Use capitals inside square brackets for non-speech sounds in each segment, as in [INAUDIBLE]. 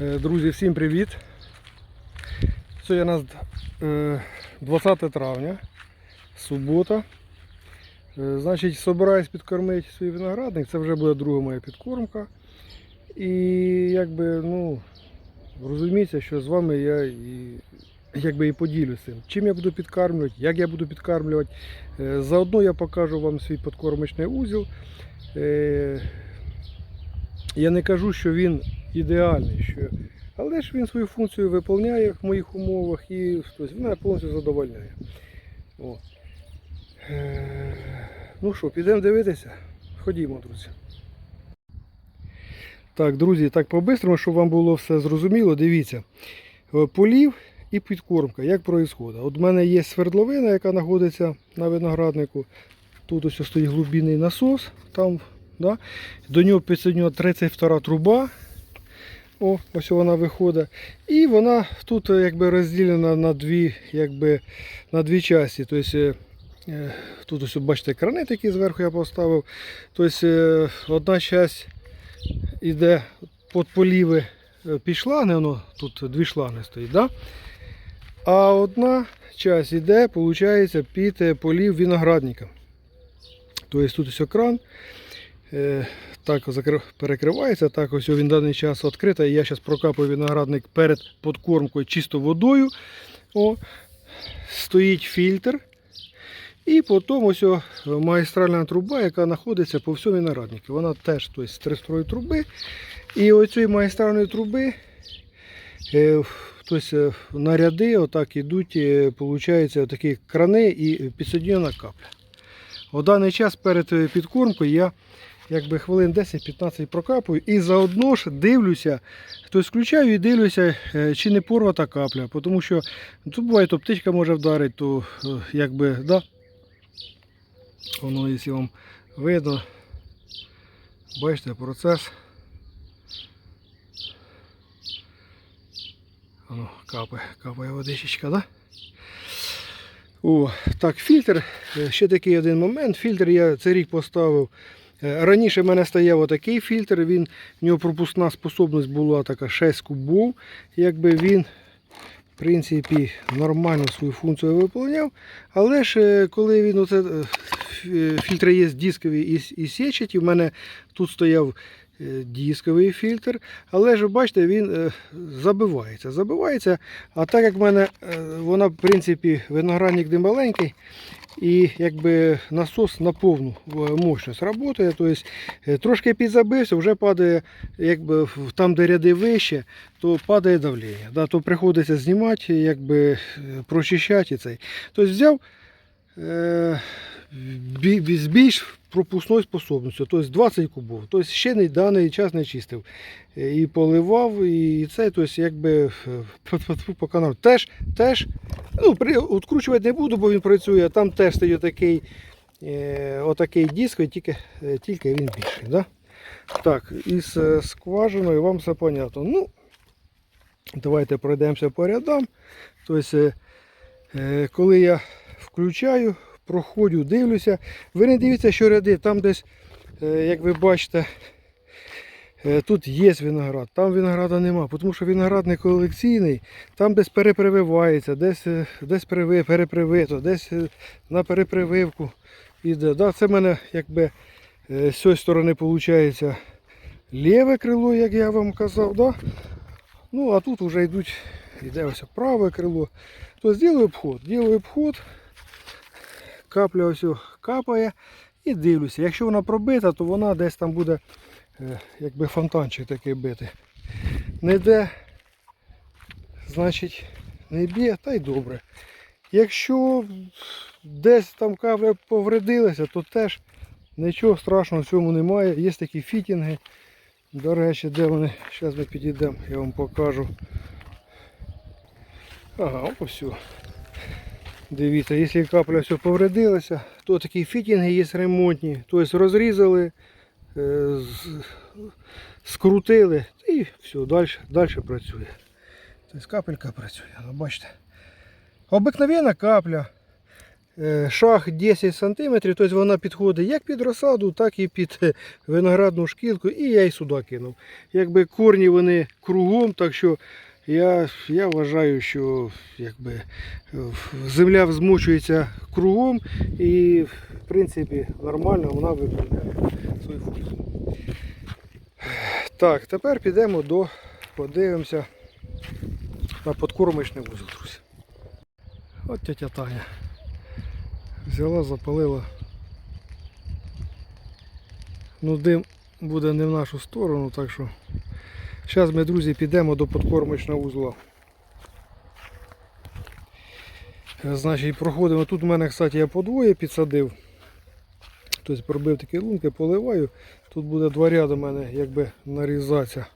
Е, Друзі, всім привіт! Сьогодні у нас е, 20 травня, субота. Е, Значить, собираюсь підкормити свій виноградник. Це вже буде друга моя підкормка. І якби, ну, розуміється, що з вами я і, якби і поділюся цим. Чим я буду підкармлювати, як я буду підкармлювати. Е, Заодно я покажу вам свій підкормочний узіл. Я не кажу, що він ідеальний, що... але ж він свою функцію виконує в моїх умовах і тобто, мене повністю задовольняє. О. Е, Ну що, підемо дивитися? Ходімо, друзі. Так, друзі, так по-бистрому, щоб вам було все зрозуміло, дивіться. Е, Полів і підкормка, як відбувається. От у мене є свердловина, яка знаходиться на винограднику. Тут ось стоїть глибинний насос, там, да? до нього підсоединена 32 труба. О, ось вона виходить. І вона тут е, якби розділена на дві, якби, на дві часті. Тобто, е, е, тут ось бачите крани такі зверху я поставив. Тобто, одна часть іде під поліви під шланги, воно тут дві шланги стоїть. Да? А одна часть іде, виходить, під полів виноградника. Тобто тут ось кран. Е, так перекривається, так ось він даний час відкритий. Я зараз прокапую виноградник перед подкормкою чисто водою. О, стоїть фільтр. І потім ось о, магістральна труба, яка знаходиться по всьому винограднику. Вона теж тобто, з тристрої труби. І оцієї магістральної труби е, тобто, е, на ряди отак ідуть, получається, такі крани і підсоединена капля. У даний час перед підкормкою я якби хвилин 10-15 прокапую і заодно ж дивлюся, тобто включаю і дивлюся, е, чи не порвата капля. Тому що тут буває, то птичка може вдарити, то е, якби, да. Воно, якщо вам видно, бачите процес. Воно капає, капає водичечка, да? О, так, фільтр. Е, Ще такий один момент. Фільтр я цей рік поставив. Е, Раніше в мене стояв отакий фільтр, він, в нього пропускна способність була така 6 кубов. Якби він, в принципі, нормально свою функцію виповняв. Але ж е, коли він оце, е, фільтри є дискові і, і в мене тут стояв дисковий фільтр, але ж бачите, він е, забивається. Забивається, а так як в мене е, вона, в принципі, виноградник не маленький, і якби насос на повну е, мощність працює, тобто е, трошки підзабився, вже падає, якби там, де ряди вище, то падає давлення. Да, то приходиться знімати, якби е, прочищати цей. Тобто взяв е, з більш пропускною способністю, тобто 20 кубов. Тобто ще не даний час не чистив. Е, І поливав, і це, тобто, якби е, по каналу. Теж, теж ну, при, откручувати не буду, бо він працює. а Там теж стоїть отакий, е, отакий диск, і тільки, е, тільки він більший. Да? Так, із е, скважиною вам все понятно. Ну, давайте пройдемося по рядам. Тобто, е, е, коли я включаю, проходжу, дивлюся. Ви не дивіться, що ряди, там десь, е, як ви бачите, е, тут є виноград, там винограда нема, тому що виноград не колекційний, там десь перепрививається, десь, е, десь приви- перепривито, десь на перепрививку іде. Да, це в мене якби з цієї сторони виходить ліве крило, як я вам казав. Да? Ну, а тут вже йдуть, йде ось праве крило. То зроблю обход, роблю обход, капля ось капає і дивлюся. Якщо вона пробита, то вона десь там буде е, якби фонтанчик такий бити. Не йде, значить не б'є, та й добре. Якщо десь там капля повредилася, то теж нічого страшного в цьому немає. Є такі фітінги. До речі, де вони? Зараз ми підійдемо, я вам покажу. Ага, ось. все. Дивіться, якщо капля все повредилася, то такі фітінги є ремонтні. Тобто розрізали, е, скрутили і все, далі, далі працює. Тобто капелька працює, бачите. Обикновенна капля. е, шах 10 см, тобто вона підходить як під розсаду, так і під е, виноградну шкілку, і я й сюди кинув. Якби корні вони кругом, так що я, я вважаю, що якби, земля взмочується кругом і в принципі нормально вона виконує свою функцію. Так, тепер підемо до подивимося на подкормочний вузол, друзі. От тетя Таня взяла, запалила. Ну, дим буде не в нашу сторону, так що зараз ми, друзі, підемо до подкормочного вузла. Значить, проходимо. Тут у мене, кстати, я подвоє підсадив. Тобто пробив такі лунки, поливаю. Тут буде два ряди у мене якби нарізатися.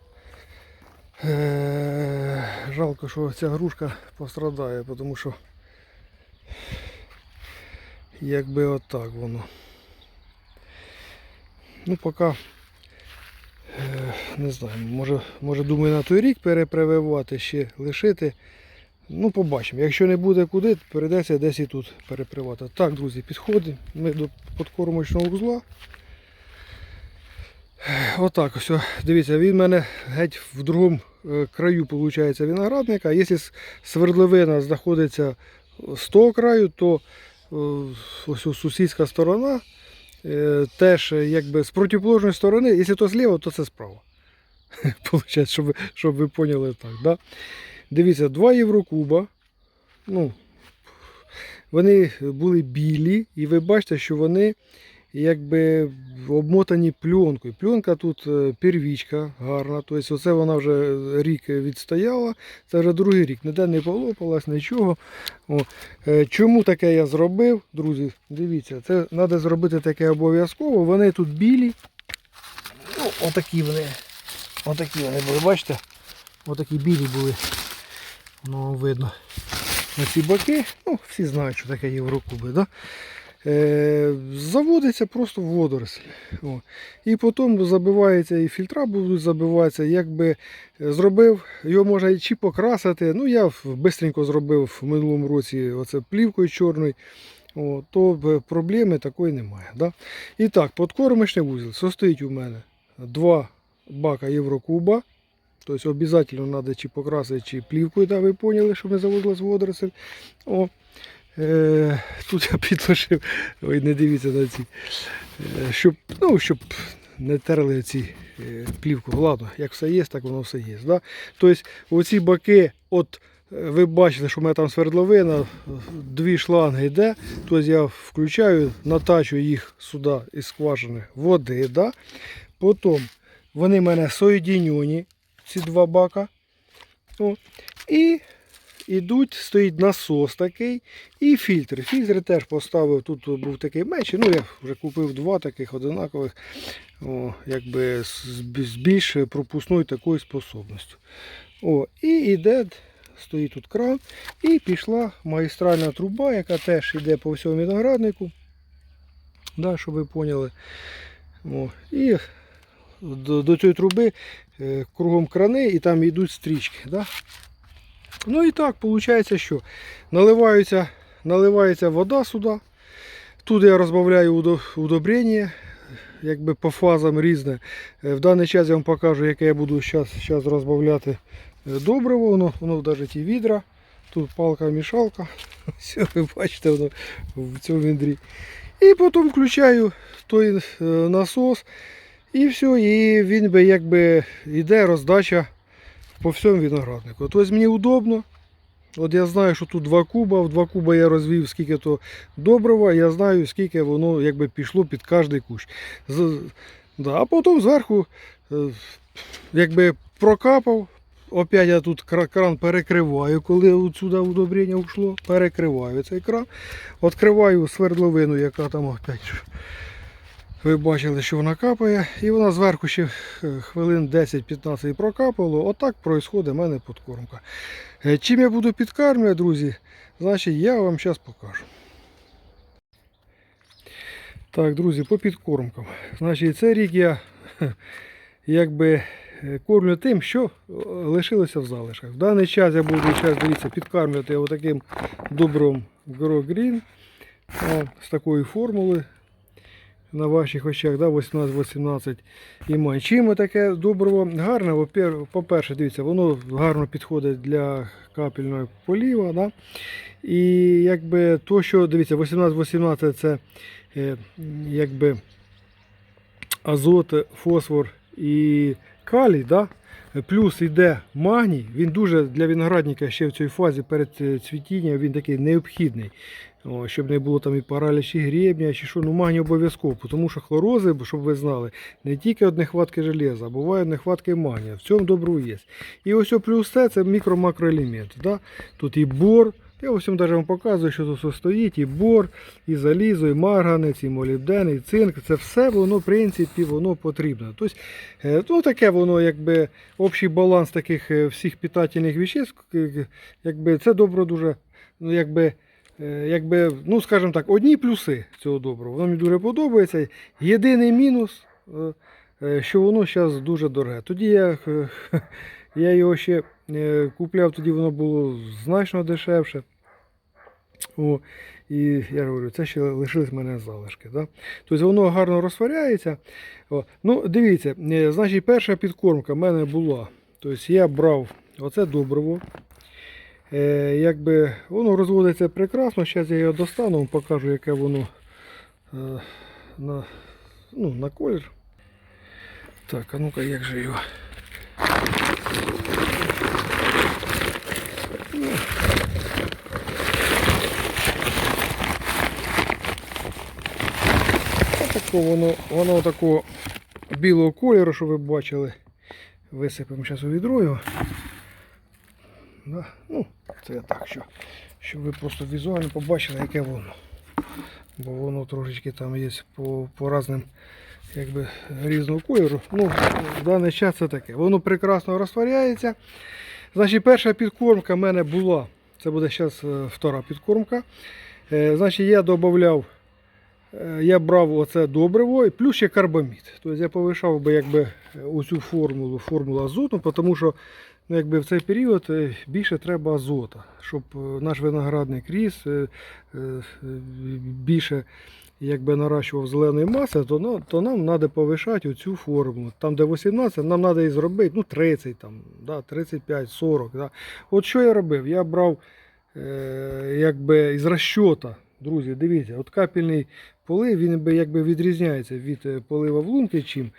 Е, Жалко, що ця грушка пострадає, тому що якби отак воно. Ну, поки е, не знаю, може, може думаю на той рік перепрививати ще лишити. Ну, побачимо. Якщо не буде куди, перейдеться десь і тут перепривати. Так, друзі, підходимо. Ми до подкормочного вузла. Отак ось. Дивіться, він в мене геть в другому е, краю виходить виноградника. Якщо свердловина знаходиться з того краю, то е, ось сусідська сторона е, теж якби з протиположної сторони, якщо то зліва, то це справа. [LAUGHS] Получається, щоб, щоб ви поняли так. Да? Дивіться, два Єврокуба. Ну, вони були білі, і ви бачите, що вони якби обмотані пленкою. Пленка тут е, первічка гарна. Тобто оце вона вже рік відстояла. Це вже другий рік. Ніде не полопалась, нічого. О. Е, Чому таке я зробив, друзі? Дивіться, це треба зробити таке обов'язково. Вони тут білі. Ну, отакі вони. Отакі вони були, бачите? Отакі білі були. Воно видно. На ці боки. Ну, всі знають, що таке єврокуби. Да? Е, заводиться просто в водорослі. О. І потім забивається і фільтра будуть забиватися. Якби зробив, його можна чи покрасити. Ну, я швидко зробив в минулому році оце плівкою чорною. О, то проблеми такої немає. Да? І так, подкормочний вузол состоїть у мене два бака Єврокуба. Тобто обов'язково треба чи покрасити, чи плівкою, да, ви поняли, що не заводилась водоросль. О, е, тут я підложив, ой, не дивіться на ці, е, щоб, ну, щоб не терли ці е, плівку. Ладно, як все є, так воно все є. Да? Тобто оці баки, от е, ви бачите, що в мене там свердловина, дві шланги йде, тобто я включаю, натачу їх сюди із скважини води. Да? Потім вони в мене соєдінені, ці два бака. О, і ідуть, стоїть насос такий і фільтр. Фільтр теж поставив, тут був такий менший, ну я вже купив два таких одинакових, о, якби з більш пропускною такою способністю. О, і йде, стоїть тут кран, і пішла магістральна труба, яка теж йде по всьому винограднику. Да, щоб ви поняли. О, і до, до цієї труби е, кругом крани і там йдуть стрічки. Да? Ну і так, виходить, що наливається, наливається вода сюди. Тут я розбавляю удобрення, якби по фазам різне. Е, В даний час я вам покажу, яке я буду зараз розбавляти е, добриво. Воно, воно навіть і відра. Тут палка-мішалка. [LAUGHS] Все, ви бачите, воно в цьому відрі. І потім включаю той насос. І все, і він би якби йде роздача по всьому винограднику. Тобто мені удобно. От я знаю, що тут два куба, в два куба я розвів скільки то добрива, я знаю, скільки воно якби пішло під кожний кущ. З, да, а потім зверху е, якби прокапав. Опять я тут кран перекриваю, коли отсюди удобрення йшло, перекриваю цей кран. Відкриваю свердловину, яка там опять ви бачили, що вона капає, і вона зверху ще е, хвилин 10-15 прокапало. Отак происходить в мене подкормка. Е, Чим я буду підкармлювати, друзі, значить я вам зараз покажу. Так, друзі, по підкормкам. Значить, цей рік я якби е, кормлю тим, що лишилося в залишках. В даний час я буду зараз, дивіться, підкармлювати отаким добром Grow Green. З такої формули на ваших очах, да, 18-18 і май. Чим таке добриво гарне? По-перше, дивіться, воно гарно підходить для капельного поліва. Да? І якби то, що дивіться, 18-18 це е, якби азот, фосфор і калій. Да? Плюс йде магній, він дуже для виноградника ще в цій фазі перед е, цвітінням він такий необхідний. О, щоб не було там і паралічі гребня, чи що, ну магній обов'язково, тому що хлорози, щоб ви знали, не тільки від нехватки железа, а буває нехватки магнія. В цьому добру є. І ось плюс це, це мікро-макроелементи. Да? Тут і бор, я ось навіть вам показую, що тут стоїть, і бор, і залізо, і марганець, і молібден, і цинк. Це все воно, в принципі, воно потрібно. Тобто, е, ну, таке воно, якби общий баланс таких е, всіх питательних веществ, е, якби це добро дуже, ну, якби. Е, якби, ну скажімо так, одні плюси цього доброго. Воно мені дуже подобається. Єдиний мінус, е, е, що воно зараз дуже дороге. Тоді я, я його ще купляв, тоді воно було значно дешевше. О, і я говорю, це ще лишились в мене залишки. Да? Тобто воно гарно розтворяється. О, ну, дивіться, значить, перша підкормка в мене була. Тобто я брав оце добриво. Е, якби воно розводиться прекрасно. Зараз я його достану, покажу, яке воно е, на, ну, на колір. Так, а ну-ка, як же його. Ну. Отако воно, воно такого білого кольору, що ви бачили. Висипемо зараз у відро його. Да? Ну, це я так, що, щоб ви просто візуально побачили, яке воно. Бо воно трошечки там є по, по різним якби, різного кольору. Ну, в даний час це таке. Воно прекрасно розтворяється. Значить, перша підкормка в мене була. Це буде зараз втора підкормка. Е, значить, я додавав, я брав оце добриво і плюс ще карбамід. Тобто я повишав би якби оцю формулу, формулу азоту, тому що ну, якби в цей період е, більше треба азота, щоб е, наш виноградник ріс, е, більше якби наращував зеленої маси, то, то нам треба повишати оцю формулу. Там, де 18, нам треба і зробити ну, 30, там, да, 35, 40. Да. От що я робив? Я брав е, якби із розчота. Друзі, дивіться, от капельний полив, він якби відрізняється від полива в лунки чим.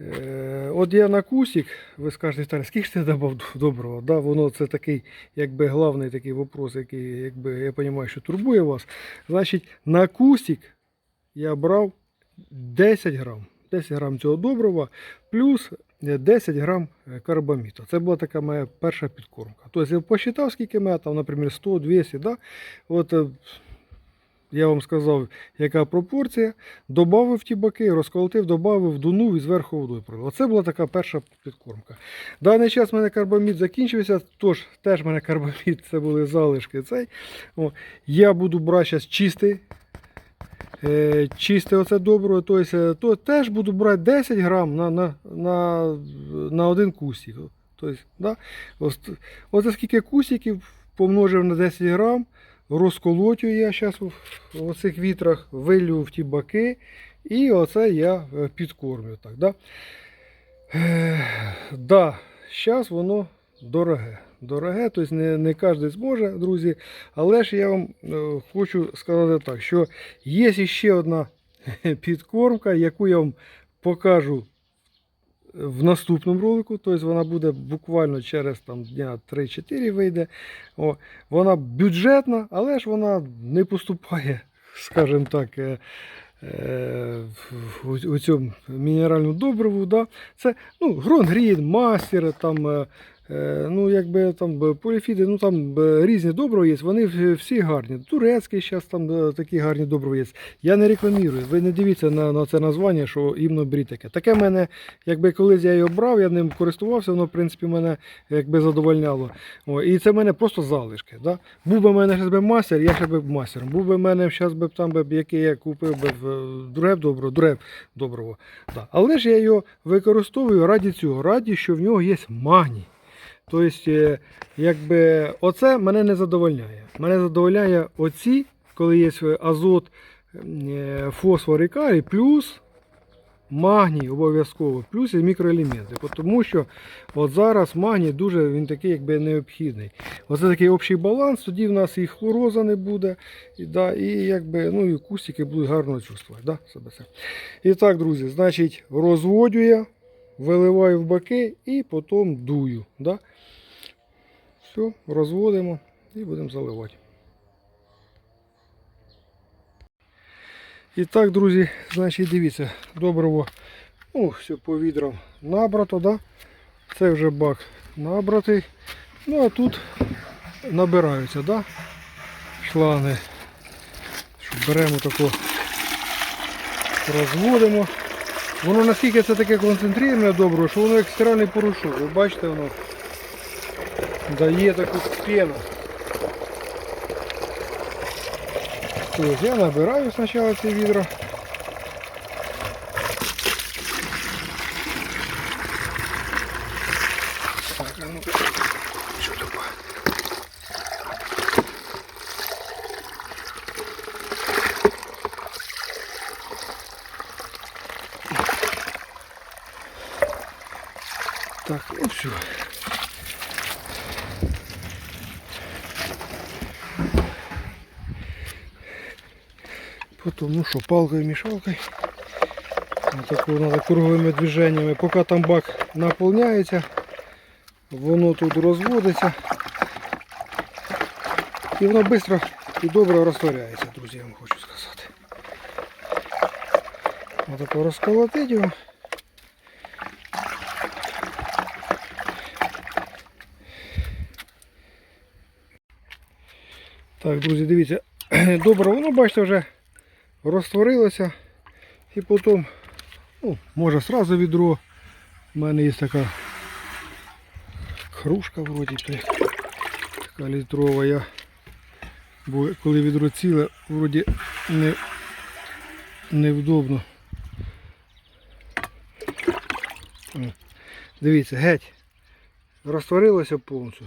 Е, От я на кусик, ви скажете, скільки ж ти додав доброго? Да, воно це такий, якби головний такий вопрос, який, якби я розумію, що турбує вас. Значить, на кусик я брав 10 грам. 10 грам цього добрива плюс е, 10 грам е, карбаміту. Це була така моя перша підкормка. Тобто я посчитав, скільки мене наприклад, 100-200. Да? От, е, я вам сказав, яка пропорція. Добавив ті баки, розколотив, добавив, дунув і зверху водою пролив. Оце була така перша підкормка. Даний час в мене карбамід закінчився, тож теж в мене карбамід, це були залишки. Цей. О, я буду брати зараз чистий. Е, чисте оце добро, тобто, то теж буду брати 10 грам на, на, на, на один кусик. Тобто, да? Оце скільки кусиків помножив на 10 грам, розколотю я зараз в оцих вітрах, вилю в ті баки, і оце я е, підкормлю. Так, да? Е, да, зараз воно дороге. Дороге, тобто не, не кожен зможе, друзі. Але ж я вам е, хочу сказати так, що є ще одна [LAUGHS] підкормка, яку я вам покажу в наступному ролику. Тобто вона буде буквально через там, дня 3-4 вийде. О, вона бюджетна, але ж вона не поступає, [LAUGHS] скажімо так. е, е, у цьому мінеральну добриву. Да? Це ну, Гронгрін, мастер, там, е, ну, якби, там, е, поліфіди, ну, там е, різні добрива є, вони всі гарні. Турецький зараз там е, такі гарні добрива є. Я не рекламірую, ви не дивіться на, на це названня, що іменно брі таке. Таке мене, якби колись я його брав, я ним користувався, воно в принципі мене якби задовольняло. О, і це в мене просто залишки. Да? Був би в мене зараз би мастер, я ще би мастером. Був би в мене зараз би там би, який я купив би друге добро, друге доброго. Да. Але ж я його використовую раді цього, раді, що в нього є магній. Тобто, е, якби оце мене не задовольняє. Мене задовольняє оці коли є азот, е, фосфор і калій, плюс магній обов'язково, плюс і мікроелементи. Тому що от зараз магній дуже він такий якби необхідний. Оце такий общий баланс, тоді в нас і хлороза не буде, і, да, і, якби, ну, і кустики будуть гарно чувствувати да, себе. це. І так, друзі, значить, розводю я, виливаю в баки і потім дую. Да? Все, розводимо і будемо заливати. І так, друзі, значить, дивіться, добриво, ну, все по відрам набрато, да? Це вже бак набратий. Ну а тут набираються, да? шланги. Беремо таку, розводимо. Воно наскільки це таке концентрироване добре, що воно як стиральний порошок. Ви бачите, воно дає таку пену. Ось я набираю спочатку це відро. ну что, палкой, мешалкой. Вот такой надо круговими движеннями. Поки там бак наповняється, воно тут розводиться. І воно швидко і добре розтворяється, друзі, я вам хочу сказати. Отако розколотить його. Так, друзі, дивіться, [CLEARS THROAT] добре, воно бачите вже розтворилося. І потім, ну, може сразу відро. У мене є така кружка вроді така літрова. Я, бо коли відро ціле, вроді не, невдобно. Дивіться, геть. Розтворилося повністю.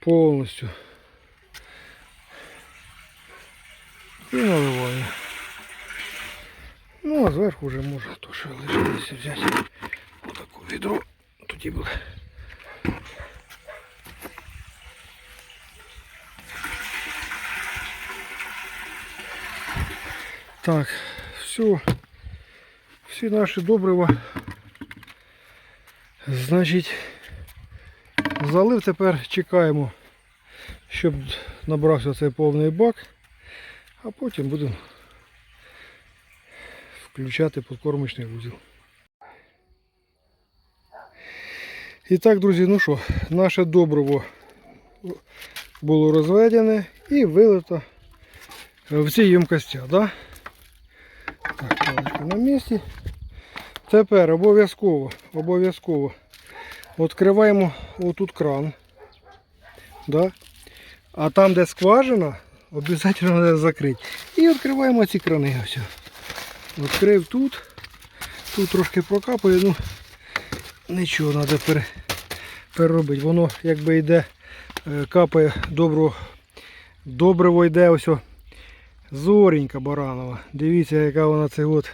Повністю. І наливаю. Ну, а зверху вже може то, що лишилося взяти отаку відро. Тоді буде. Так, все. Всі наші добрива. Значить, залив тепер чекаємо, щоб набрався цей повний бак, а потім будемо включати подкормочний вузол. І так, друзі, ну що, наше добриво було розведене і вилито в ці ємкості. Да? Так, на місці. Тепер обов'язково, обов'язково відкриваємо отут кран. Да? А там, де скважина, обов'язково треба закрити. І відкриваємо ці крани. Ось. Відкрив тут. Тут трошки прокапує, ну нічого треба пере, переробити. Воно якби йде, е, капає добро, добриво йде ось. Зоренька баранова. Дивіться, яка вона це от.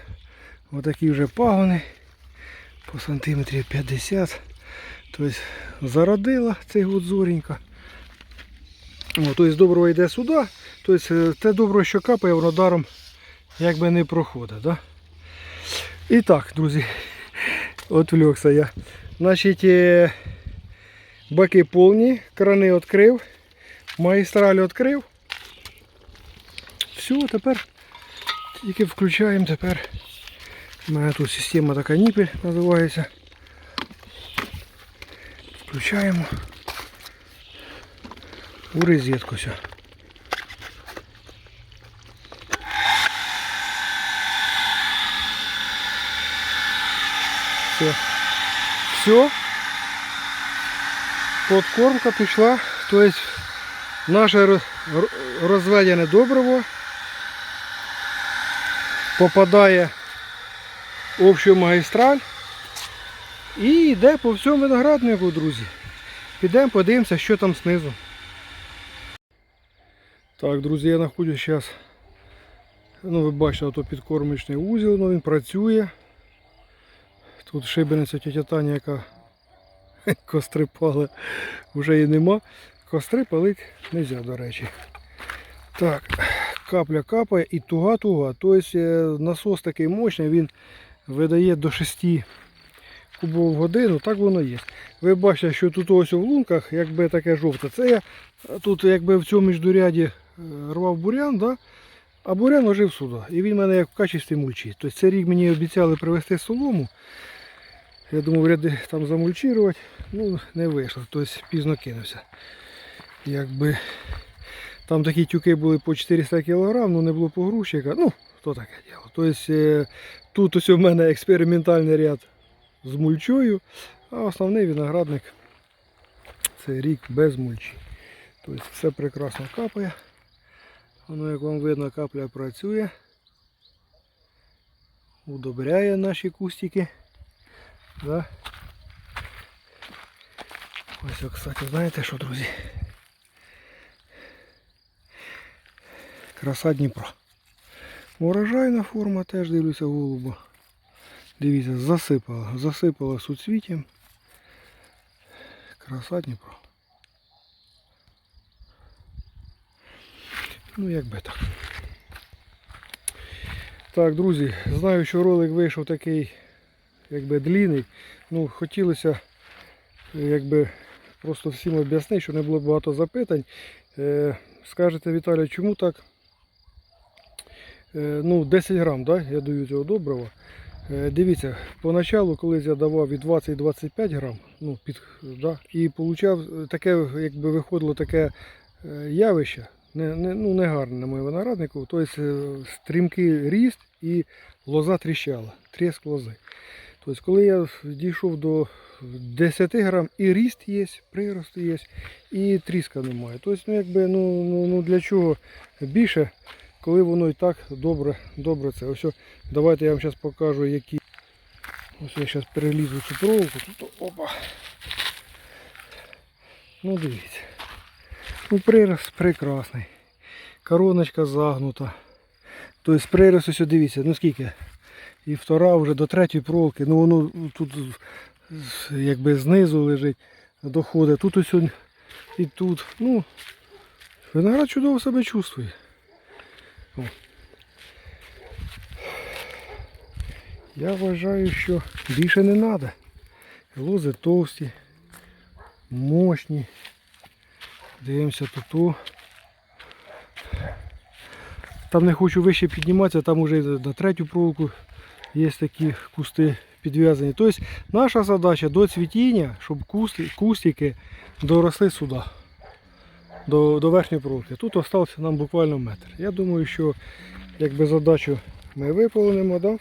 Отакі вже пагони. По сантиметрів 50. Тобто зародила цей от зоренька. Тобто добриво йде сюди. Тобто те добро, що капає, воно даром якби не проходить. Да? І так, друзі, отвлекся я. Значить, е, баки повні, крани відкрив, магістраль відкрив. Все, тепер тільки включаємо тепер. У мене тут система така ніпель називається. Включаємо у розетку все. Все. Все. Подкормка пішла. Тобто наше розведене добриво попадає в общу магістраль і йде по всьому винограднику, друзі. Підемо подивимося, що там знизу. Так, друзі, я знаходжусь зараз. Ну, ви бачите, ото підкормочний узіл, ну, він працює. Тут шибениця тетя Таня, яка [LAUGHS] костри пали, вже її нема. Костри палити не можна, до речі. Так, капля капає і туга-туга. Тобто е, насос такий мощний, він видає до 6 кубов в годину, так воно є. Ви бачите, що тут ось в лунках, якби таке жовте, це я тут якби в цьому міждуряді е, рвав бурян, да? а бурян ложив сюди. І він мене як в качестві мульчі. Тобто цей рік мені обіцяли привезти солому. Я думав, ряди там замульчувати, ну не вийшло, тобто пізно кинувся. Якби там такі тюки були по 400 кг, ну не було погрузчика. Ну, то таке діло. Тобто е, тут ось у мене експериментальний ряд з мульчою, а основний виноградник це рік без мульчі. Тобто все прекрасно капає. Воно, як вам видно, капля працює. Удобряє наші кустики. Да? Ось, кстати, знаєте що, друзі? Краса Дніпро. Урожайна форма теж дивлюся голуба. Дивіться, засипала, засипала суцвіттям. Краса Дніпро. Ну, як би так. Так, друзі, знаю, що ролик вийшов такий, якби длінний. Ну, хотілося, якби просто всім об'яснити, що не було багато запитань. Е, скажете, Віталій, чому так? Е, ну, 10 грам, да, я даю цього добрива. Е, Дивіться, поначалу, коли я давав від 20-25 грам, ну, під, да, і получав е, таке, якби виходило таке е, явище, не, не, ну, не гарне на моєму винограднику, тобто стрімкий ріст і лоза тріщала, тріск лози. Тобто, коли я дійшов до 10 грам, і ріст є, прирост є, і тріска немає. Тобто, ну, якби, ну, ну, ну для чого більше, коли воно і так добре, добре це. Ось, давайте я вам зараз покажу, які. Ось я зараз перелізу цю проволоку. Тут, опа. Ну дивіться. Ну, прирост прекрасний. Короночка загнута. Тобто прирост ось дивіться, ну скільки. І втора вже до третьої проволоки. Ну воно тут якби знизу лежить, доходить. Тут ось і тут. Ну, виноград чудово себе чувствує. Я вважаю, що більше не треба. Лози товсті, мощні. Дивимося тут. Там не хочу вище підніматися, там вже на третю проволоку є такі кусти підв'язані. Тобто наша задача до цвітіння, щоб кустики доросли сюди, до, до верхньої проволоки. Тут залишився нам буквально метр. Я думаю, що якби задачу ми виповнимо, да?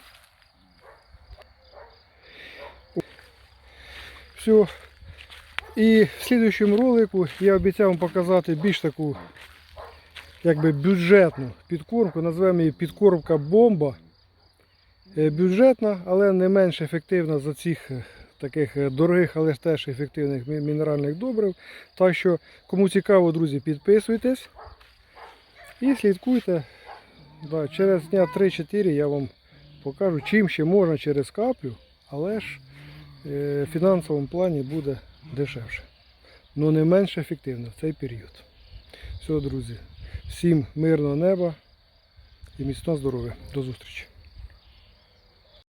Все. І в слідуючому ролику я обіцяв вам показати більш таку якби бюджетну підкормку. Назвемо її підкормка бомба. Е, Бюджетна, але не менш ефективна за цих е, таких е, дорогих, але ж теж ефективних мінеральних добрив. Так що, кому цікаво, друзі, підписуйтесь і слідкуйте. Да, через дня 3-4 я вам покажу, чим ще можна через каплю, але ж е, в фінансовому плані буде дешевше. Ну не менш ефективно в цей період. Все, друзі. Всім мирного неба і міцного здоров'я. До зустрічі.